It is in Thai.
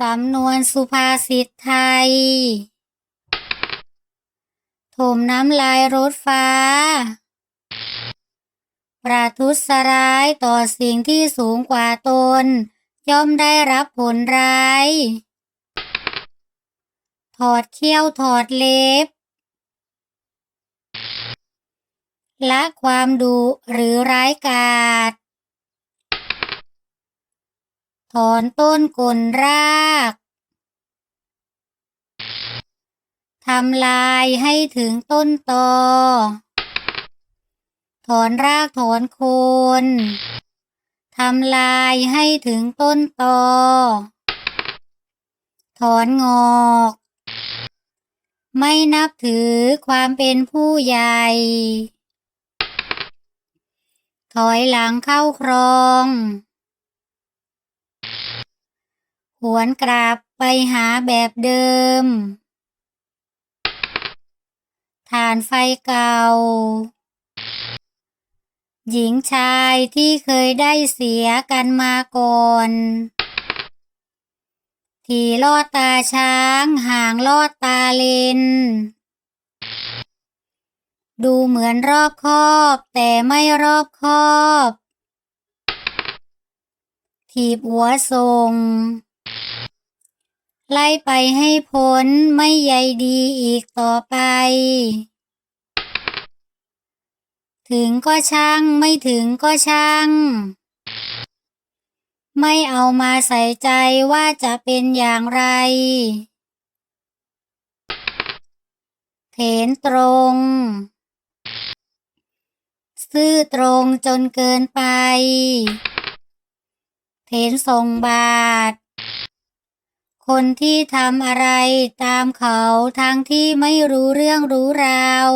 สำนวนสุภาษิตไทย ถมน้ำลายรถฟ้า ประทุษร้ายต่อสิ่งที่สูงกว่าตน ย่อมได้รับผลร้าย ถอดเขี้ยวถอดเล็บ ละความดุหรือร้ายกาจ ถอนต้นกลรากทำลายให้ถึงต้นตอ ถอนรากถอนโคนทำลายให้ถึงต้นตอ ถอนงอก ไม่นับถือความเป็นผู้ใหญ่ ถอยหลังเข้าครอง หวนกลับไปหาแบบเดิม ฐานไฟเก่า หญิงชายที่เคยได้เสียกันมาก่อนทีลอดตาช้างห่างลอดตาเลน ดูเหมือนรอบคอบ แต่ไม่รอบคอบ ถีบหัวส่ง ไล่ไปให้พ้นไม่ใยดีอีกต่อไป ถึงก็ช่างไม่ถึงก็ช่าง ไม่เอามาใส่ใจว่าจะเป็นอย่างไร เถนตรง ซื่อตรงจนเกินไป เถนทรงบาท คนที่ทำอะไรตามเขาทั้งที่ไม่รู้เรื่องรู้ราว